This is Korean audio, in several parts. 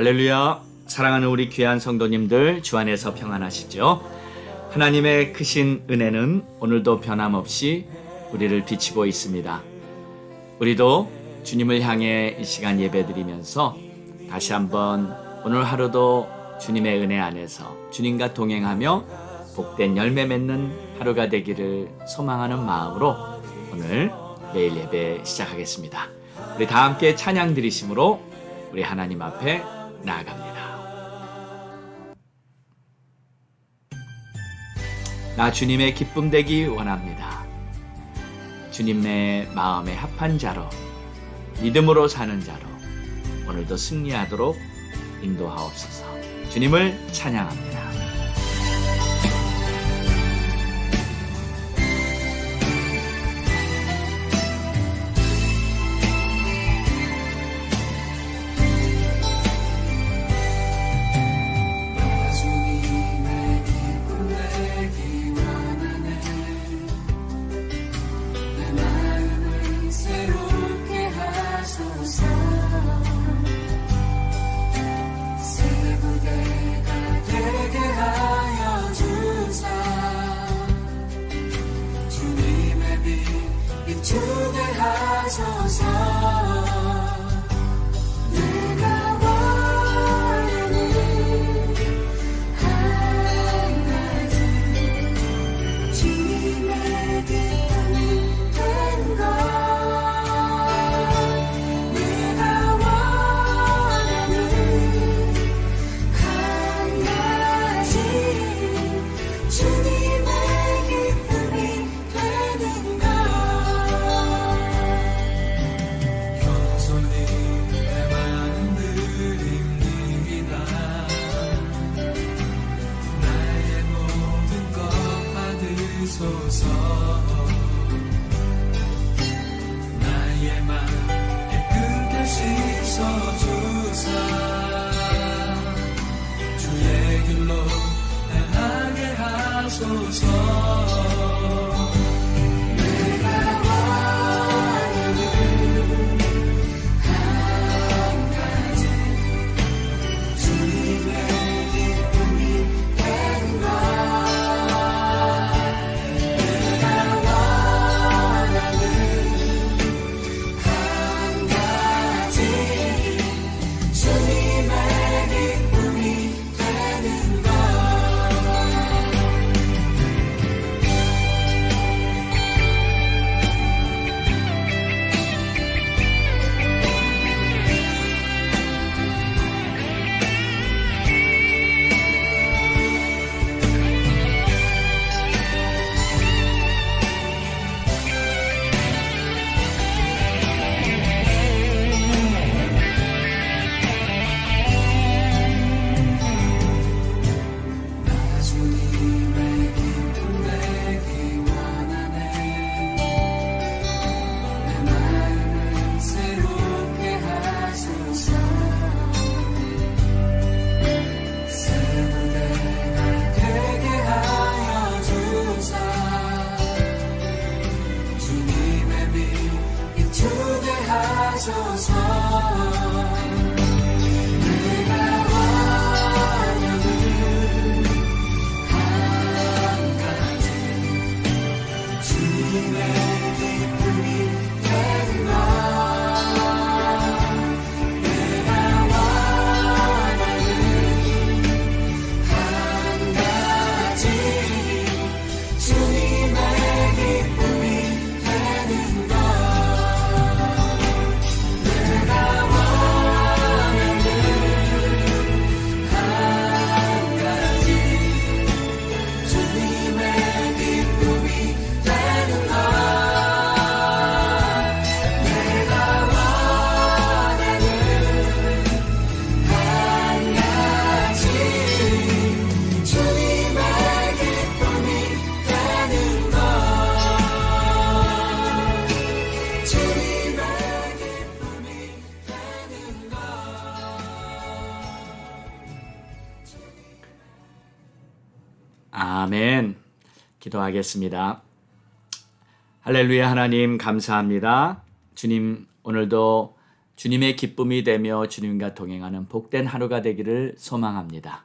할렐루야. 사랑하는 우리 귀한 성도님들 주 안에서 평안하시죠? 하나님의 크신 은혜는 오늘도 변함없이 우리를 비치고 있습니다. 우리도 주님을 향해 이 시간 예배드리면서 다시 한번 오늘 하루도 주님의 은혜 안에서 주님과 동행하며 복된 열매 맺는 하루가 되기를 소망하는 마음으로 오늘 매일 예배 시작하겠습니다. 우리 다 함께 찬양 드리심으로 우리 하나님 앞에 나아갑니다. 나 주님의 기쁨 되기 원합니다. 주님의 마음에 합한 자로 믿음으로 사는 자로 오늘도 승리하도록 인도하옵소서. 주님을 찬양합니다. 주 기도하겠습니다. 할렐루야 하나님 감사합니다. 주님 오늘도 주님의 기쁨이 되며 주님과 동행하는 복된 하루가 되기를 소망합니다.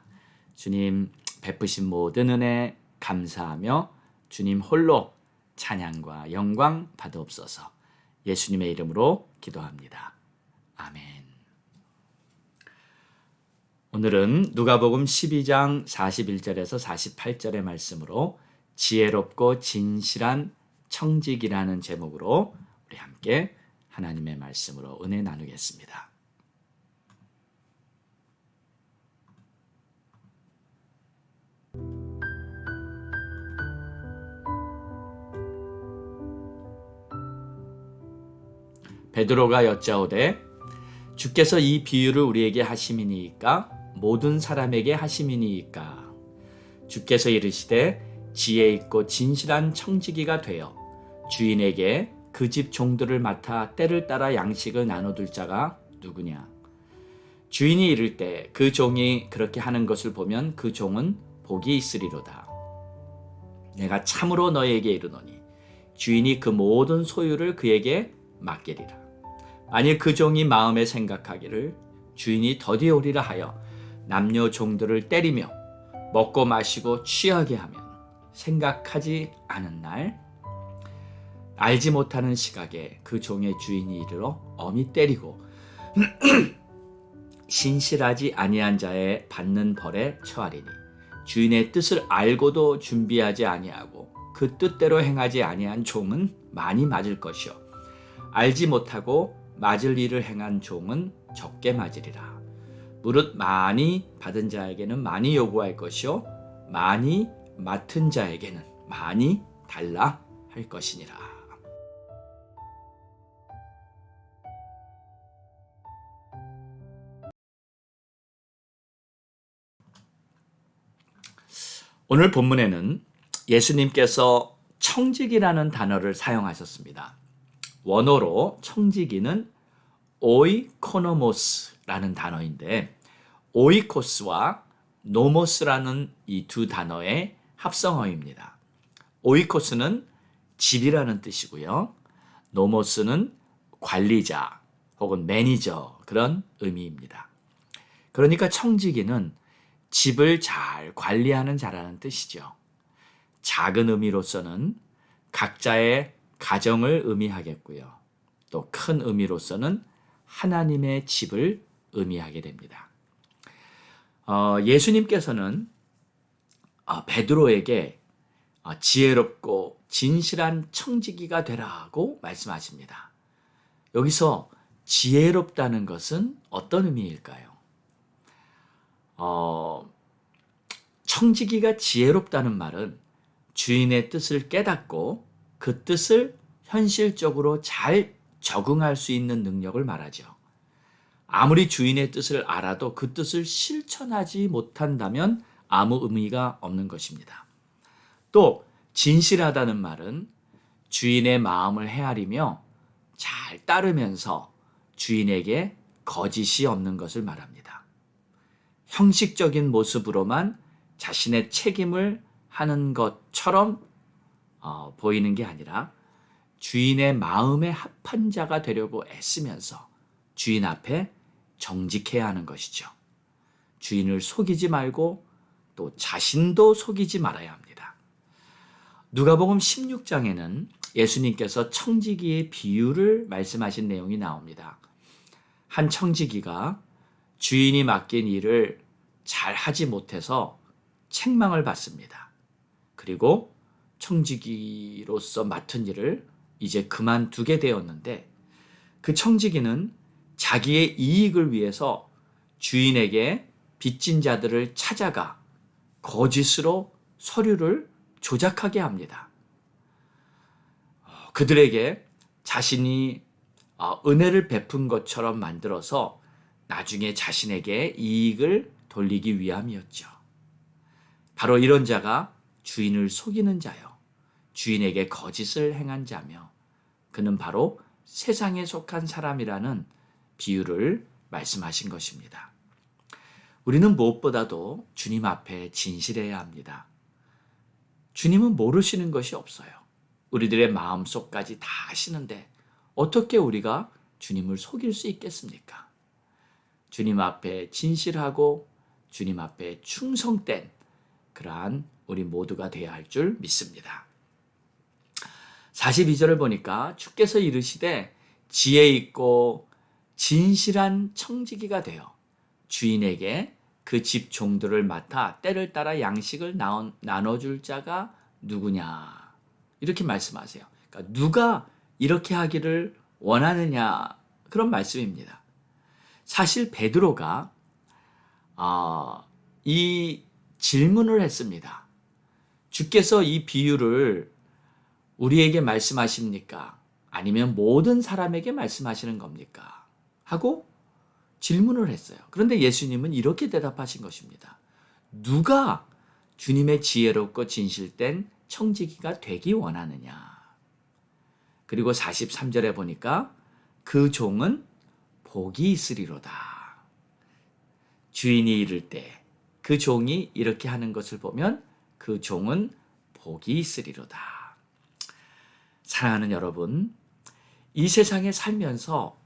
주님 베푸신 모든 은혜 감사하며 주님 홀로 찬양과 영광 받으옵소서. 예수님의 이름으로 기도합니다. 아멘. 오늘은 누가복음 12장 41절에서 48절의 말씀으로 지혜롭고 진실한 청직이라는 제목으로 우리 함께 하나님의 말씀으로 은혜 나누겠습니다. 베드로가 여짜오되 주께서 이 비유를 우리에게 하심이니이까 모든 사람에게 하심이니이까 주께서 이르시되 지혜 있고 진실한 청지기가 되어 주인에게 그 집 종들을 맡아 때를 따라 양식을 나눠둘 자가 누구냐? 주인이 이를 때 그 종이 그렇게 하는 것을 보면 그 종은 복이 있으리로다. 내가 참으로 너에게 이르노니 주인이 그 모든 소유를 그에게 맡기리라. 만일 그 종이 마음에 생각하기를 주인이 더디 오리라 하여 남녀 종들을 때리며 먹고 마시고 취하게 하면 생각하지 않은 날 알지 못하는 시각에 그 종의 주인이 이르러 엄히 때리고 신실하지 아니한 자의 받는 벌에 처하리니 주인의 뜻을 알고도 준비하지 아니하고 그 뜻대로 행하지 아니한 종은 많이 맞을 것이요. 알지 못하고 맞을 일을 행한 종은 적게 맞으리라. 무릇 많이 받은 자에게는 많이 요구할 것이요. 많이 맡은 자에게는 많이 달라 할 것이니라. 오늘 본문에는 예수님께서 청직이라는 단어를 사용하셨습니다. 원어로 청지기는 오이코노모스라는 단어인데 오이코스와 노모스라는 이 두 단어의 합성어입니다. 오이코스는 집이라는 뜻이고요. 노모스는 관리자 혹은 매니저 그런 의미입니다. 그러니까 청지기는 집을 잘 관리하는 자라는 뜻이죠. 작은 의미로서는 각자의 가정을 의미하겠고요. 또 큰 의미로서는 하나님의 집을 의미하게 됩니다. 어, 예수님께서는 어, 베드로에게 어, 지혜롭고 진실한 청지기가 되라고 말씀하십니다. 여기서 지혜롭다는 것은 어떤 의미일까요? 어, 청지기가 지혜롭다는 말은 주인의 뜻을 깨닫고 그 뜻을 현실적으로 잘 적응할 수 있는 능력을 말하죠. 아무리 주인의 뜻을 알아도 그 뜻을 실천하지 못한다면 아무 의미가 없는 것입니다. 또 진실하다는 말은 주인의 마음을 헤아리며 잘 따르면서 주인에게 거짓이 없는 것을 말합니다. 형식적인 모습으로만 자신의 책임을 하는 것처럼 어, 보이는 게 아니라 주인의 마음에 합한 자가 되려고 애쓰면서 주인 앞에 정직해야 하는 것이죠. 주인을 속이지 말고 또 자신도 속이지 말아야 합니다. 누가복음 16장에는 예수님께서 청지기의 비유를 말씀하신 내용이 나옵니다. 한 청지기가 주인이 맡긴 일을 잘 하지 못해서 책망을 받습니다. 그리고 청지기로서 맡은 일을 이제 그만두게 되었는데 그 청지기는 자기의 이익을 위해서 주인에게 빚진 자들을 찾아가 거짓으로 서류를 조작하게 합니다. 어, 그들에게 자신이 어, 은혜를 베푼 것처럼 만들어서 나중에 자신에게 이익을 돌리기 위함이었죠. 바로 이런 자가 주인을 속이는 자요. 주인에게 거짓을 행한 자며 그는 바로 세상에 속한 사람이라는 비유를 말씀하신 것입니다. 우리는 무엇보다도 주님 앞에 진실해야 합니다. 주님은 모르시는 것이 없어요. 우리들의 마음속까지 다 아시는데 어떻게 우리가 주님을 속일 수 있겠습니까? 주님 앞에 진실하고 주님 앞에 충성된 그러한 우리 모두가 되어야 할 줄 믿습니다. 42절을 보니까 주께서 이르시되 지혜 있고 진실한 청지기가 되어 주인에게 그 집 종들을 맡아 때를 따라 양식을 나눠- 나눠줄 자가 누구냐 이렇게 말씀하세요. 그러니까 누가 이렇게 하기를 원하느냐 그런 말씀입니다. 사실 베드로가 아, 이 질문을 했습니다. 주께서 이 비유를 우리에게 말씀하십니까? 아니면 모든 사람에게 말씀하시는 겁니까? 하고 질문을 했어요. 그런데 예수님은 이렇게 대답하신 것입니다. 누가 주님의 지혜롭고 진실된 청지기가 되기 원하느냐? 그리고 43절에 보니까 그 종은 복이 있으리로다. 주인이 이를 때 그 종이 이렇게 하는 것을 보면 그 종은 복이 있으리로다. 사랑하는 여러분, 이 세상에 살면서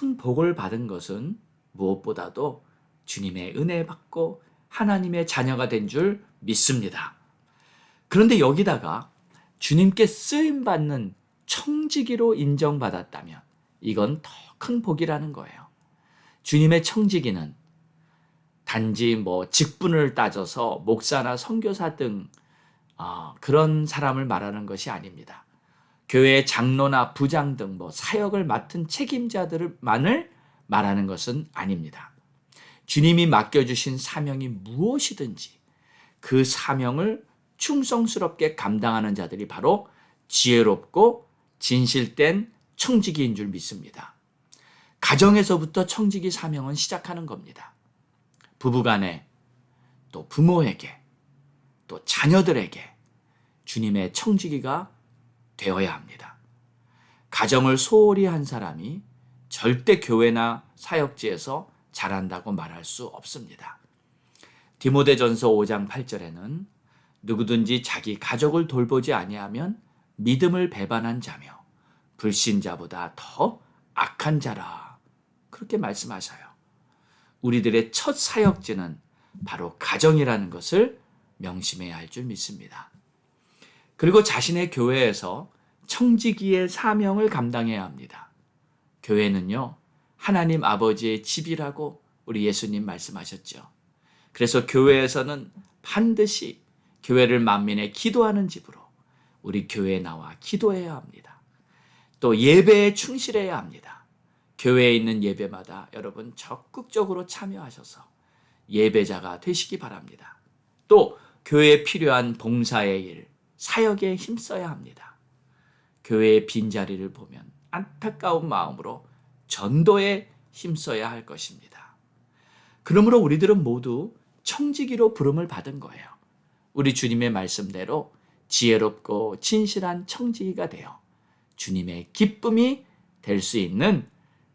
큰 복을 받은 것은 무엇보다도 주님의 은혜 받고 하나님의 자녀가 된 줄 믿습니다. 그런데 여기다가 주님께 쓰임 받는 청지기로 인정받았다면 이건 더 큰 복이라는 거예요. 주님의 청지기는 단지 뭐 직분을 따져서 목사나 선교사 등 아, 그런 사람을 말하는 것이 아닙니다. 교회 장로나 부장 등 뭐 사역을 맡은 책임자들만을 말하는 것은 아닙니다. 주님이 맡겨주신 사명이 무엇이든지 그 사명을 충성스럽게 감당하는 자들이 바로 지혜롭고 진실된 청지기인 줄 믿습니다. 가정에서부터 청지기 사명은 시작하는 겁니다. 부부간에 또 부모에게 또 자녀들에게 주님의 청지기가 되어야 합니다. 가정을 소홀히 한 사람이 절대 교회나 사역지에서 잘한다고 말할 수 없습니다. 디모데전서 5장 8절에는 누구든지 자기 가족을 돌보지 아니하면 믿음을 배반한 자며 불신자보다 더 악한 자라 그렇게 말씀하셔요. 우리들의 첫 사역지는 바로 가정이라는 것을 명심해야 할 줄 믿습니다. 그리고 자신의 교회에서 청지기의 사명을 감당해야 합니다. 교회는요, 하나님 아버지의 집이라고 우리 예수님 말씀하셨죠. 그래서 교회에서는 반드시 교회를 만민의 기도하는 집으로 우리 교회에 나와 기도해야 합니다. 또 예배에 충실해야 합니다. 교회에 있는 예배마다 여러분 적극적으로 참여하셔서 예배자가 되시기 바랍니다. 또 교회에 필요한 봉사의 일, 사역에 힘써야 합니다. 교회의 빈자리를 보면 안타까운 마음으로 전도에 힘써야 할 것입니다. 그러므로 우리들은 모두 청지기로 부름을 받은 거예요. 우리 주님의 말씀대로 지혜롭고 진실한 청지기가 되어 주님의 기쁨이 될 수 있는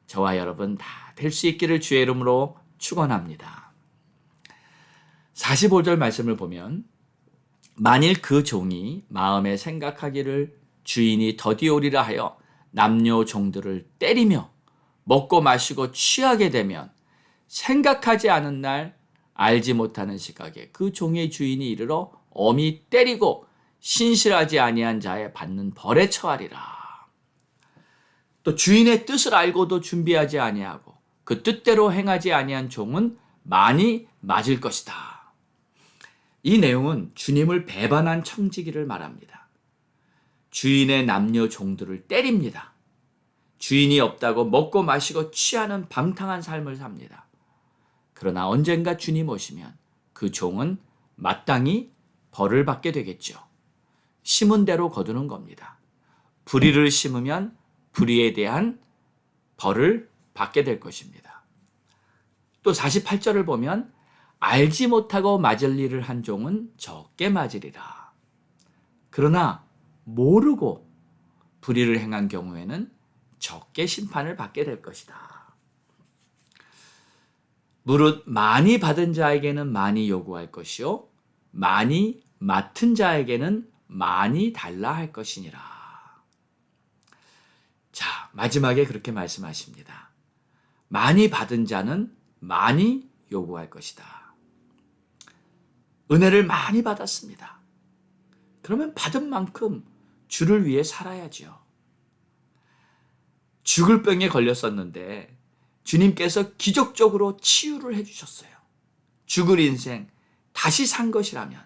저와 여러분 다 될 수 있기를 주의 이름으로 축원합니다. 45절 말씀을 보면 만일 그 종이 마음에 생각하기를 주인이 더디오리라 하여 남녀 종들을 때리며 먹고 마시고 취하게 되면 생각하지 않은 날 알지 못하는 시각에 그 종의 주인이 이르러 엄히 때리고 신실하지 아니한 자에 받는 벌에 처하리라. 또 주인의 뜻을 알고도 준비하지 아니하고 그 뜻대로 행하지 아니한 종은 많이 맞을 것이다. 이 내용은 주님을 배반한 청지기를 말합니다. 주인의 남녀 종들을 때립니다. 주인이 없다고 먹고 마시고 취하는 방탕한 삶을 삽니다. 그러나 언젠가 주님 오시면 그 종은 마땅히 벌을 받게 되겠죠. 심은 대로 거두는 겁니다. 불의를 심으면 불의에 대한 벌을 받게 될 것입니다. 또 48절을 보면 알지 못하고 맞을 일을 한 종은 적게 맞으리라. 그러나 모르고 불의를 행한 경우에는 적게 심판을 받게 될 것이다. 무릇 많이 받은 자에게는 많이 요구할 것이요 많이 맡은 자에게는 많이 달라 할 것이니라. 자, 마지막에 그렇게 말씀하십니다. 많이 받은 자는 많이 요구할 것이다. 은혜를 많이 받았습니다. 그러면 받은 만큼 주를 위해 살아야죠. 죽을 병에 걸렸었는데 주님께서 기적적으로 치유를 해주셨어요. 죽을 인생 다시 산 것이라면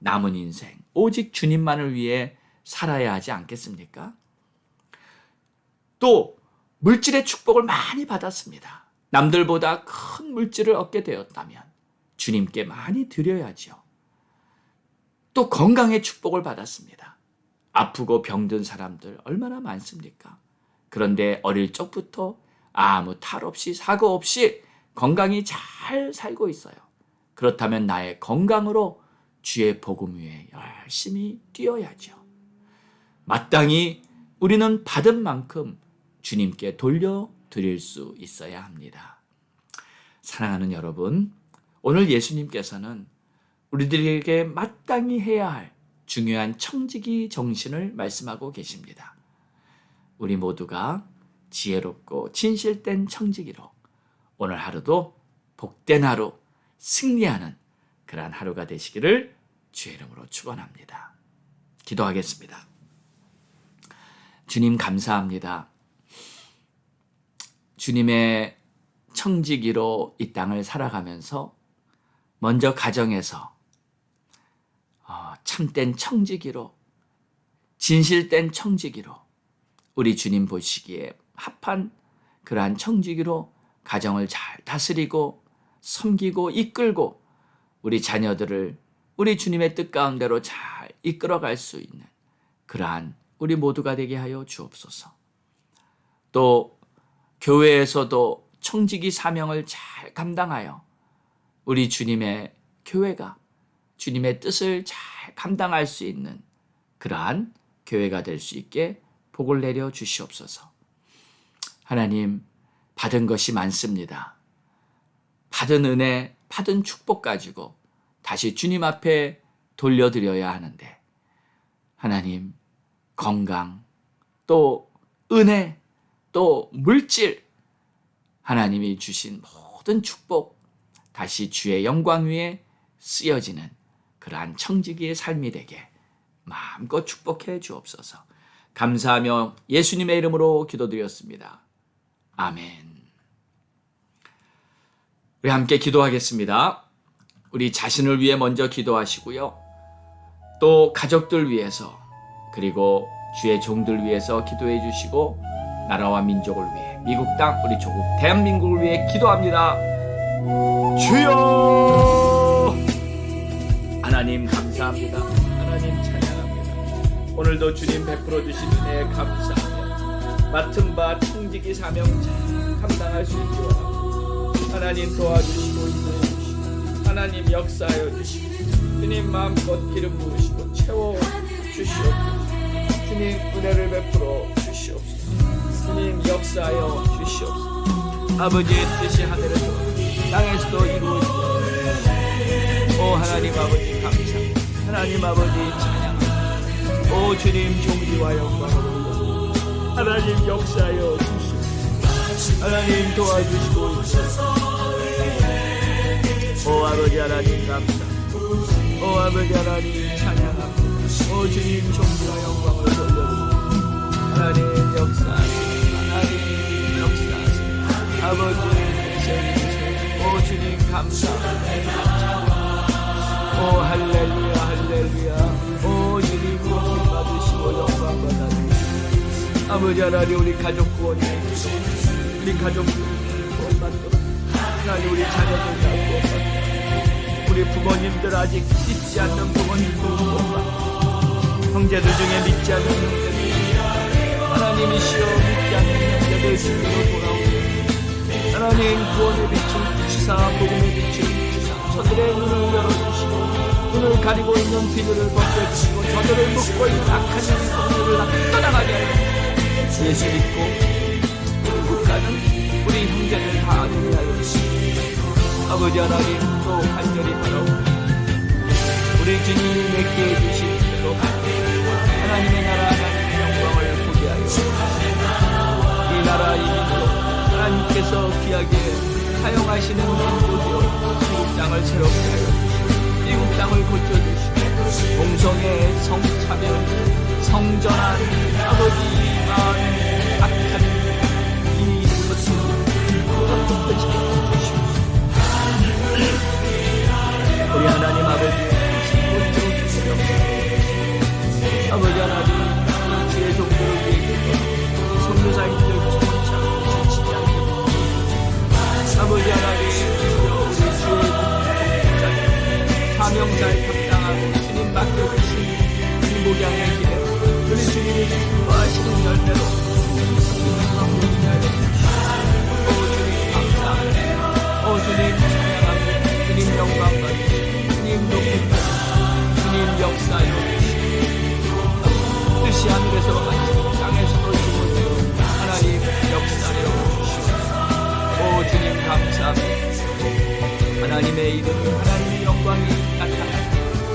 남은 인생 오직 주님만을 위해 살아야 하지 않겠습니까? 또 물질의 축복을 많이 받았습니다. 남들보다 큰 물질을 얻게 되었다면 주님께 많이 드려야죠. 또 건강의 축복을 받았습니다. 아프고 병든 사람들 얼마나 많습니까? 그런데 어릴 적부터 아무 탈 없이 사고 없이 건강히 잘 살고 있어요. 그렇다면 나의 건강으로 주의 복음 위에 열심히 뛰어야죠. 마땅히 우리는 받은 만큼 주님께 돌려 드릴 수 있어야 합니다. 사랑하는 여러분, 오늘 예수님께서는 우리들에게 마땅히 해야 할 중요한 청지기 정신을 말씀하고 계십니다. 우리 모두가 지혜롭고 진실된 청지기로 오늘 하루도 복된 하루, 승리하는 그러한 하루가 되시기를 주의 이름으로 축원합니다. 기도하겠습니다. 주님 감사합니다. 주님의 청지기로 이 땅을 살아가면서 먼저 가정에서 어, 참된 청지기로 진실된 청지기로 우리 주님 보시기에 합한 그러한 청지기로 가정을 잘 다스리고 섬기고 이끌고 우리 자녀들을 우리 주님의 뜻 가운데로 잘 이끌어갈 수 있는 그러한 우리 모두가 되게 하여 주옵소서. 또 교회에서도 청지기 사명을 잘 감당하여 우리 주님의 교회가 주님의 뜻을 잘 감당할 수 있는 그러한 교회가 될 수 있게 복을 내려 주시옵소서. 하나님, 받은 것이 많습니다. 받은 은혜, 받은 축복 가지고 다시 주님 앞에 돌려드려야 하는데, 하나님, 건강, 또 은혜, 또 물질, 하나님이 주신 모든 축복, 다시 주의 영광 위에 쓰여지는 그러한 청지기의 삶이 되게 마음껏 축복해 주옵소서. 감사하며 예수님의 이름으로 기도드렸습니다. 아멘. 우리 함께 기도하겠습니다. 우리 자신을 위해 먼저 기도하시고요. 또 가족들 위해서 그리고 주의 종들 위해서 기도해 주시고 나라와 민족을 위해 미국 땅 우리 조국 대한민국을 위해 기도합니다. 주여 하나님 감사합니다. 하나님 찬양합니다. 오늘도 주님 베풀어 주신 은혜에 감사하며 맡은 바 청지기 사명 잘 감당할 수 있기 원합니다. 하나님 도와주시고 인도해 주시고 하나님 역사하여 주시고 주님 마음껏 기름 부으시고 채워 주시옵소서. 주님 은혜를 베풀어 주시옵소서. 주님 역사하여 주시옵소서. 아버지의 뜻이 하늘에서 땅에서도 이루어지고 오 하나님 아버지 감사합니다. 하나님 아버지 찬양합니다. 오 주님 종기와 영광으로 하나님 역사하여 주시옵소서. 하나님 도와주시고 오 아버지 하나님 감사합니다. 오 아버지 하나님 찬양합니다. 오 주님 종기와 영광을 돌려드립니다. 하나님 역사하십니다. 하나님 역사하십니다. 아버지 되세요. 오 주님 감사합니다. 오 할렐루야 할렐루야. 오 주님 복을 받으시고 영광 받아주시고 아버지 하나님 우리 가족 구원해 우리 가족들 구원 받고 하나님 우리 자녀들 다 구원 받고 우리 부모님들 아직 믿지 않는 부모님도 구원 받고 형제들 중에 믿지 않는 하나님이시여 믿지 않는 형제들 주님으로 돌아오고 하나님 구원의 빛을 비 눈을 가리고 있는 비늘을 벗겨주시고 저들을 묶고 있는 악한 영들을 떠나가게 하여 예수 믿고 천국 가는 우리 형제들 다 되게 하여 주시고 아버지 하나님 또 간절히 바라옵니다. 우리 주님이 맺게 해주신 대로 하나님의 나라 하나님의 영광을 보게 하여 주시고 귀하게 사용하시는 민족이요 미국 땅을 새롭게 하여 주시고 미국 땅을 고쳐주시고 동성애 성차별 성전환 아버지 이만 하늘에서 같이 땅에서도 이루어지고 하나님 역사여 주시옵소서 오 주님 감사합니다 하나님의 이름이 하나님의 영광이 나타나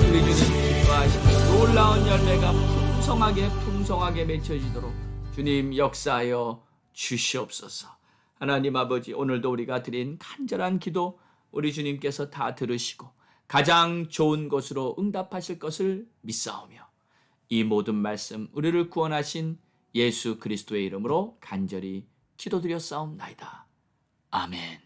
우리 주님 기뻐하시는 놀라운 열매가 풍성하게 풍성하게 맺혀지도록 주님 역사하여 주시옵소서. 하나님 아버지 오늘도 우리가 드린 간절한 기도 우리 주님께서 다 들으시고 가장 좋은 것으로 응답하실 것을 믿사오며 이 모든 말씀 우리를 구원하신 예수 그리스도의 이름으로 간절히 기도드렸사옵나이다. 아멘.